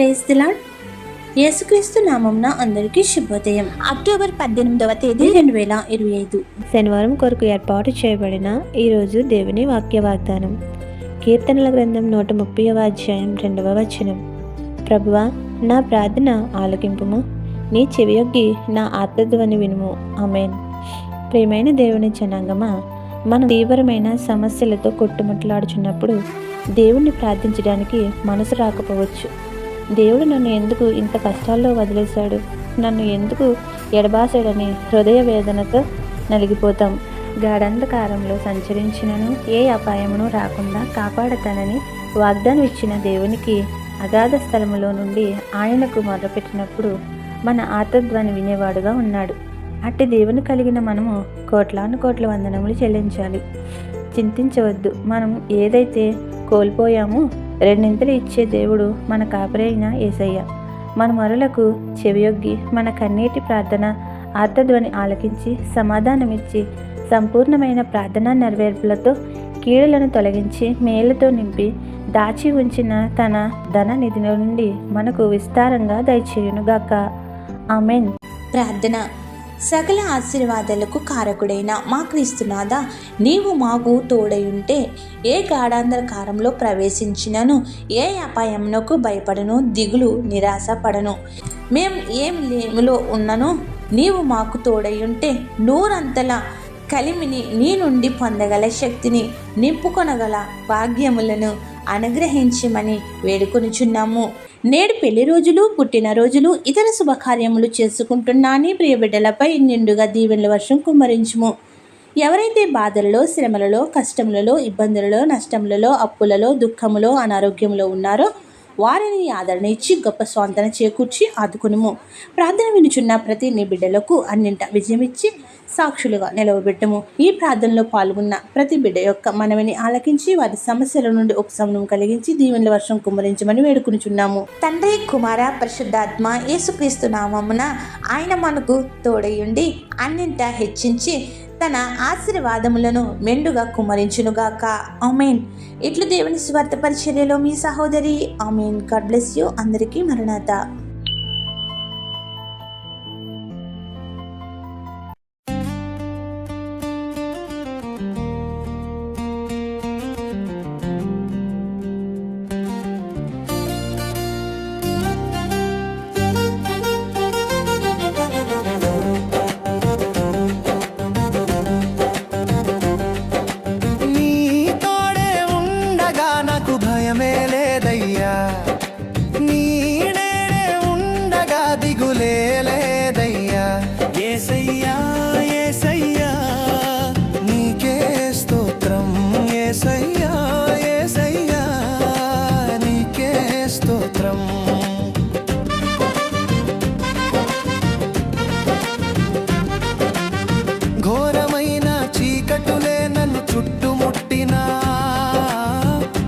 Praise దిలాడ్ యేసుక్రీస్తు నామంన అందరికీ శుభోదయం. అక్టోబర్ పద్దెనిమిదవ తేదీ రెండు వేల ఇరవై ఐదు. శనివారం కొరకు ఏర్పాటు చేయబడిన ఈరోజు దేవుని వాక్య వాగ్దానం కీర్తనల గ్రంథం నూట ముప్పైవ అధ్యాయం రెండవ వచనం. ప్రభువా నా ప్రార్థన ఆలకింపుము. నీ చెవియొగ్గి నా ఆత్మధ్వని వినుము. అమేన్ ప్రియమైన దేవుని జనాంగమా మనం తీవ్రమైన సమస్యలతో కొట్టుముట్లాడుచున్నప్పుడు దేవుణ్ణి ప్రార్థించడానికి మనసు రాకపోవచ్చు. దేవుడు నన్ను ఎందుకు ఇంత కష్టాల్లో వదిలేశాడు? నన్ను ఎందుకు ఎడబాసాడని హృదయ వేదనతో నలిగిపోతాం. గాఢంధకారంలో సంచరించినను ఏ అపాయమును రాకుండా కాపాడతానని వాగ్దానం ఇచ్చిన దేవునికి అగాధ స్థలములో నుండి ఆయనకు మొదలుపెట్టినప్పుడు మన ఆత్మధ్వని వినేవాడుగా ఉన్నాడు. అట్టి దేవుని కలిగిన మనము కోట్లాను కోట్ల వందనములు చెల్లించాలి. చింతించవద్దు. మనం ఏదైతే కోల్పోయామో రెండింతలు ఇచ్చే దేవుడు మన కాపరైన ఏసయ్య. మన మరులకు చెవియొగ్గి మన కన్నీటి ప్రార్థన ఆర్తధ్వని ఆలకించి సమాధానమిచ్చి సంపూర్ణమైన ప్రార్థనా నెరవేర్పులతో కీడులను తొలగించి మేలుతో నింపి దాచి ఉంచిన తన ధన నిధి నుండి మనకు విస్తారంగా దయచేయునుగాక. ఆమెన్. ప్రార్థన. సకల ఆశీర్వాదాలకు కారకుడైన మా క్రీస్తునాథ నీవు మాకు తోడయుంటే ఏ గాఢాంధకారంలో ప్రవేశించినను ఏ అపాయమునకు భయపడను దిగులు నిరాశ పడను మేం ఏం లేములో ఉన్నను నీవు మాకు తోడయుంటే నూరంతల కలిమిని నీ నుండి పొందగల శక్తిని నింపుకొనగల భాగ్యములను అనుగ్రహించమని వేడుకొనుచున్నాము. నేడు పెళ్ళి రోజులు పుట్టినరోజులు ఇతర శుభకార్యములు చేసుకుంటున్నాని ప్రియబిడ్డలపై నిండుగా దీవెనల వర్షం కుమ్మరించుము. ఎవరైతే బాధలలో శ్రమలలో కష్టములలో ఇబ్బందులలో నష్టములలో అప్పులలో దుఃఖములో అనారోగ్యములో ఉన్నారో వారిని ఆదరణ ఇచ్చి గొప్ప స్వాంతన చేకూర్చి ఆదుకునుము. ప్రార్థన వినుచున్న ప్రతి నీ బిడ్డలకు అన్నింట విజయం ఇచ్చి సాక్షులుగా నిలవబెట్టము. ఈ ప్రార్థనలో పాల్గొన్న ప్రతి బిడ్డ యొక్క మనవిని ఆలకించి వారి సమస్యల నుండి ఉపశమనం కలిగించి దీవెనల వర్షం కుమ్మరించమని వేడుకునిచున్నాము. తండ్రి కుమార పరిశుద్ధాత్మ యేసుక్రీస్తు నామమున ఆయన మనకు తోడయుండి అన్నింట హెచ్చించి తన ఆశీర్వాదములను మెండుగా కుమరించునుగాక ఆమెన్. ఇట్లు దేవుని స్వార్థ పరిచర్యలో మీ సహోదరి ఆమెన్. God bless you. అందరికీ మరణాత.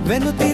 వెనుతి